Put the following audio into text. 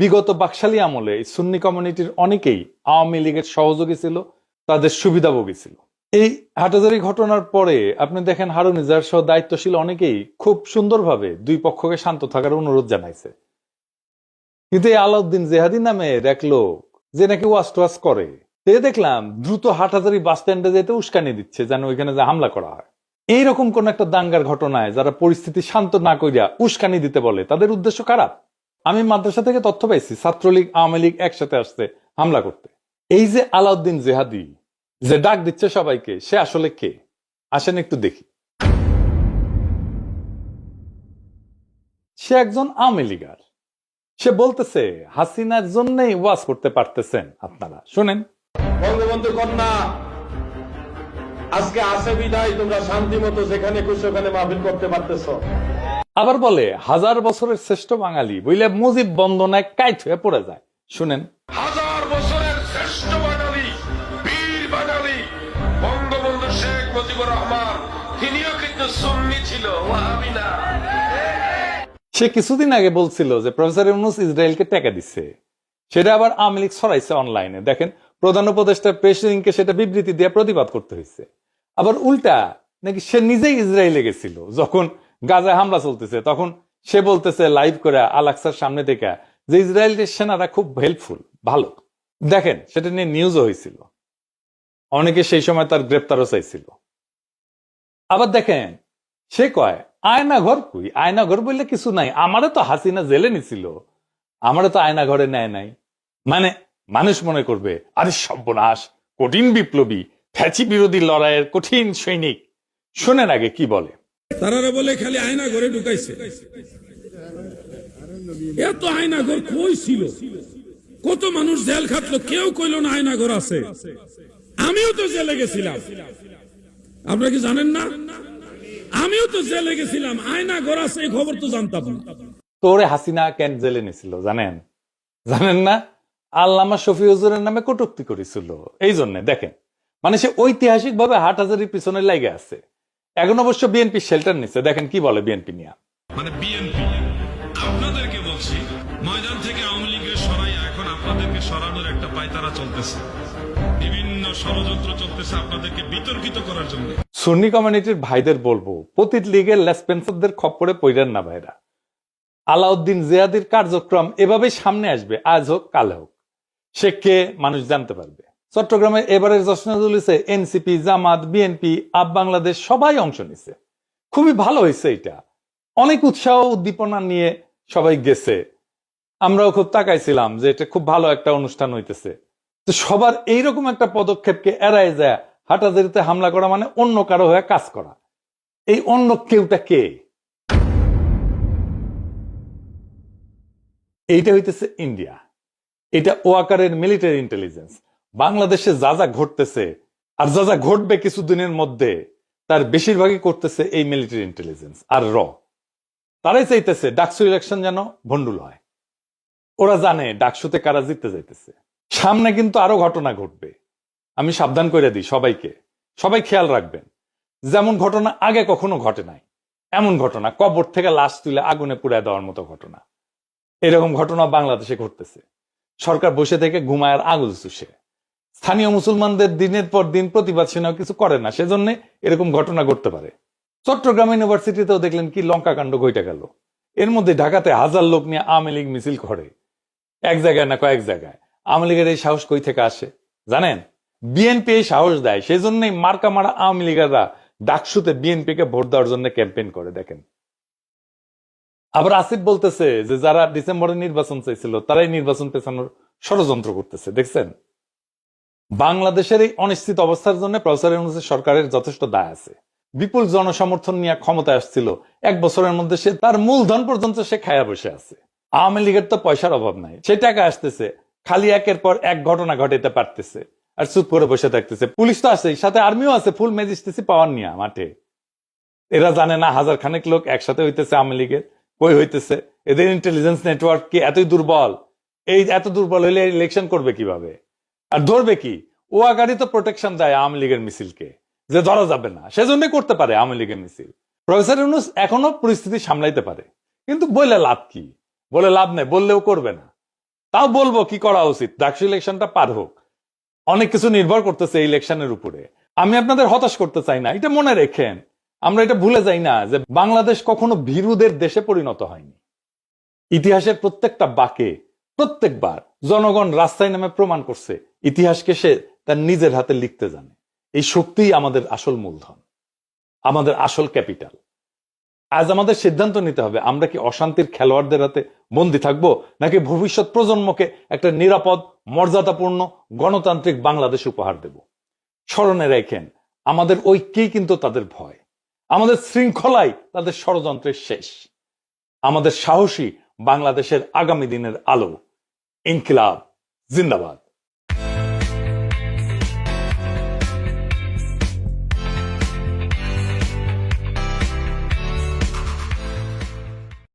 বিগত বাকশালী আমলে সুন্নি কমিউনিটির অনেকেই আওয়ামী লীগের সহযোগী ছিল, তাদের সুবিধাভোগী ছিল। এই হাটাজারি ঘটনার পরে আপনি দেখেন হারুন ইজার সহ দায়িত্বশীল অনেকেই খুব সুন্দরভাবে দুই পক্ষকে শান্ত থাকার অনুরোধ জানাইছে। কিন্তু এই আলাউদ্দিন জেহাদি নামের এক লোক, যে নাকি ওয়াশ টোয়াশ করে সে দেখলাম দ্রুত হাটহাজারি বাস স্ট্যান্ডে যেতে উস্কানি দিচ্ছে, যেন ওইখানে যে হামলা করা হয়। এইরকম কোন একটা দাঙ্গার ঘটনায় যারা পরিস্থিতি শান্ত না করিয়া উস্কানি দিতে বলে, তাদের উদ্দেশ্য খারাপ? আমি মাদ্রাসা থেকে তথ্য পাইছি, ছাত্রলীগ, আওয়ামী লীগ একসাথে আসছে, হামলা করতে। এই যে আলাউদ্দিন জেহাদি, যে ডাক দিচ্ছে সবাইকে, সে আসলে কে? আসেন একটু দেখি। সে একজন আওয়ামী লীগার। সে বলতেছে, হাসিনার জন্যই ওয়াজ করতে পারতেছেন আপনারা। শুনেন। বঙ্গবন্ধু কন্যা, আজকে আসে বিদায়, তোমরা শান্তি মতো যেখানে খুশি ওখানে মাহফিল করতে পারতেছ। আবার বলে হাজার বছরের শ্রেষ্ঠ বাঙালি বইলে মুজিব বন্দনায় কাইট হয়ে পড়ে যায়। শুনেন। হাজার বছরের শ্রেষ্ঠ বাঙালি বীর বাঙালি বঙ্গবন্ধু শেখ মুজিবুর রহমান তিনিও কিন্তু সুন্নি ছিল ওয়াহাবি না। সে কিছুদিন আগে বলছিল যে প্রফেসর ইউনুস ইসরায়েলকে টেকা দিচ্ছে সেটা আবার আওয়ামী লীগ ছড়াইছে অনলাইনে। দেখেন প্রধান উপদেষ্টা প্রেসিডেন্টকে সেটা বিবৃতি দিয়ে প্রতিবাদ করতে হয়েছে। আবার উল্টা নাকি সে নিজেই ইসরায়েলে গেছিল যখন গাজায় হামলা চলতেছে, তখন সে বলতেছে লাইভ করে আলাক্সার সামনে থেকে, যে ইসরায়েলের সেনারা খুব হেল্পফুল ভালো। দেখেন, সেটা নিয়ে নিউজও হয়েছিল। অনেকে সেই সময় তার গ্রেপ্তারও চাইছিল। আবার দেখেন, সে কয় আয়না ঘর কই? আয়না ঘর বললে কিছু নাই। আমারে তো হাসিনা জেলে নিছিল। আমারে তো আয়না ঘরে নেয় নাই। মানে মানুষ মনে করবে, আরে সর্বনাশ, কঠিন বিপ্লবী ফ্যাচি বিরোধী লড়াইয়ের কঠিন সৈনিক। শোনেন আগে কি বলে। তারারা বলে খালি আয়না ঘরে ঢুকাইছে। এত আয়না ঘর কই ছিল? কত মানুষ জেল খাটলো, কেউ কইল না আয়না ঘর আছে। আমিও তো জেলে গেছিলাম। আপনারা কি জানেন না? আমিও তো জেলে গেছিলাম, আয়না ঘর আছে, এই খবর তো জানতাম না। তোরে হাসিনা কেন জেলে নিছিল, জানেন? জানেন না? আল্লামা শফি হুজুরের নামে কটুক্তি করেছিল এই জন্য দেখেন। মানে সে ঐতিহাসিক ভাবে হাট হাজারির পিছনে লেগে আছে। এখন অবশ্য বিএনপি শেল্টার নিচ্ছে। দেখেন কি বলে বিএনপি নিয়ে। মানে বিএনপি আপনাদেরকে বলছি ময়দান থেকে আওয়ামী লীগের সরাই এখন আপনাদেরকে সরানোর একটা পায়তারা চলতেছে। বিভিন্ন ষড়যন্ত্র চলতেছে আপনাদেরকে বিতর্কিত করার জন্য। সুন্নি কমিউনিটির ভাইদের বলব প্রতিটি লীগের লেসপেন্সারদের খপ্পরে পইরেন না ভাইরা। আলাউদ্দিন জিয়াদির কার্যক্রম এভাবেই সামনে আসবে আজ হোক কাল হোক। সে কে মানুষ জানতে পারবে। চট্টগ্রামে এবারের জশ্নাজুলিসে NCP, Jamaat, BNP, UP Bangladesh, সবাই অংশ নিছে। খুবই ভালো হয়েছে এটা। অনেক উৎসাহ উদ্দীপনা নিয়ে সবাই গেছে। আমরাও খুব তাকাইছিলাম যে এটা খুব ভালো একটা অনুষ্ঠান হইতেছে। তো সবার এইরকম একটা পদক্ষেপকে এড়ায় যায় হাটাজারিতে হামলা করা মানে অন্য কারও হয়ে কাজ করা। এই অন্য কেউটা কে? এইটা হইতেছে ইন্ডিয়া। এটা ওয়াকারের মিলিটারি ইন্টেলিজেন্স বাংলাদেশে যা যা ঘটতেছে আর যা যা ঘটবে কিছুদিনের মধ্যে, তার বেশিরভাগই করতেছে এই মিলিটারি ইন্টেলিজেন্স আর র। তারাই চাইতেছে ডাকসু ইলেকশন যেন ভন্ডুল হয়। ওরা জানে ডাকসুতে কারা জিততে যাইতেছে সামনে কিন্তু আরও ঘটনা ঘটবে। আমি সাবধান করে দিই সবাইকে। সবাই খেয়াল রাখবেন, যেমন ঘটনা আগে কখনো ঘটে নাই, এমন ঘটনা, কবর থেকে লাশ তুলে আগুনে পুড়ায় দেওয়ার মতো ঘটনা। এরকম ঘটনা বাংলাদেশে ঘটতেছে। সরকার বসে থেকে ঘুমায় আর আঙুল চুষে। স্থানীয় মুসলমানদের দিনের পর দিন প্রতিবাদ সেনাও কিছু করে না, সেজন্য এরকম ঘটনা ঘটতে পারে। চট্টগ্রাম ইউনিভার্সিটিতেও দেখলেন কি লঙ্কা কাণ্ড ঘটে গেল। এর মধ্যে ঢাকাতে হাজার লোক নিয়ে আওয়ামী লীগ মিছিল করে। এক জায়গায় না কয়েক জায়গায়। আওয়ামী লীগের এই সাহস কই থেকে আসে? জানেন? বিএনপি এই সাহস দেয় সেই জন্যই মার্কা মারা আওয়ামী লীগেরা ডাকসুতে বিএনপি কে ভোট দেওয়ার জন্য ক্যাম্পেইন করে, দেখেন। আবার আসিফ বলতেছে যে, যারা ডিসেম্বরে নির্বাচন চাইছিল, তারাই নির্বাচন পেছানোর ষড়যন্ত্র করতেছে, দেখছেন? বাংলাদেশের এই অনিশ্চিত অবস্থার জন্য প্রফেসর ইউনূসের সরকারের যথেষ্ট দায় আছে। বিপুল জনসমর্থন নিয়ে ক্ষমতায় আসছিল। এক বছরের মধ্যে সে তার মূলধন পর্যন্ত সে খায়া বসে আছে। আওয়ামী লীগের তো পয়সার অভাব নাই। সে টাকা আসতেছে। খালি একের পর এক ঘটনা ঘটাইতে পারতেছে। আর চুপ করে বসে থাকতেছে। পুলিশ তো আছে সাথে আর্মিও আছে। ফুল ম্যাজিস্ট্রেসি পাওয়ার নিয়ে মাঠে। এরা জানে না, হাজার খানেক লোক একসাথে হইতেছে আওয়ামী লীগের। কই হইতেছে? এদের ইন্টেলিজেন্স নেটওয়ার্ক কি এতই দুর্বল? এই এত দুর্বল হইলে ইলেকশন করবে কীভাবে? আর ধরবে কি? ও আগারই তো প্রোটেকশন দেয় আওয়ামী লীগের মিছিলকে, যে ধরা যাবে না। সেজন্যই করতে পারে আওয়ামী লীগের মিছিল। প্রফেসর ইউনুস এখনও পরিস্থিতি সামলাইতে পারে। কিন্তু বলে লাভ কি? বলে লাভ নেই, বললেও করবে না। তাও বলব কি করা উচিত? ডাকসু ইলেকশনটা পার হোক। অনেক কিছু নির্ভর করতেছে ইলেকশনের উপরে। আমি আপনাদের হতাশ করতে চাই না, এটা মনে রেখেন। আমরা এটা ভুলে যাই না যে বাংলাদেশ কখনো ভীরুদের দেশে পরিণত হয়নি। ইতিহাসের প্রত্যেকটা বাকে প্রত্যেকবার জনগণ রাস্তায় নামে প্রমাণ করছে ইতিহাসকে সে তার নিজের হাতে লিখতে জানে। এই শক্তিই আমাদের আসল মূলধন, আমাদের আসল ক্যাপিটাল। আজ আমাদের সিদ্ধান্ত নিতে হবে, আমরা কি অশান্তির খেলোয়াড়দের হাতে বন্দী থাকব, নাকি ভবিষ্যৎ প্রজন্মকে একটা নিরাপদ, মর্যাদাপূর্ণ, গণতান্ত্রিক বাংলাদেশ উপহার দেব? স্মরণে রেখেন, আমাদের ঐক্যেই কিন্তু তাদের ভয়, আমাদের শৃঙ্খলাই তাদের ষড়যন্ত্রের শেষ, আমাদের সাহসী বাংলাদেশের আগামী দিনের আলো, ইনকিলাব, জিন্দাবাদ।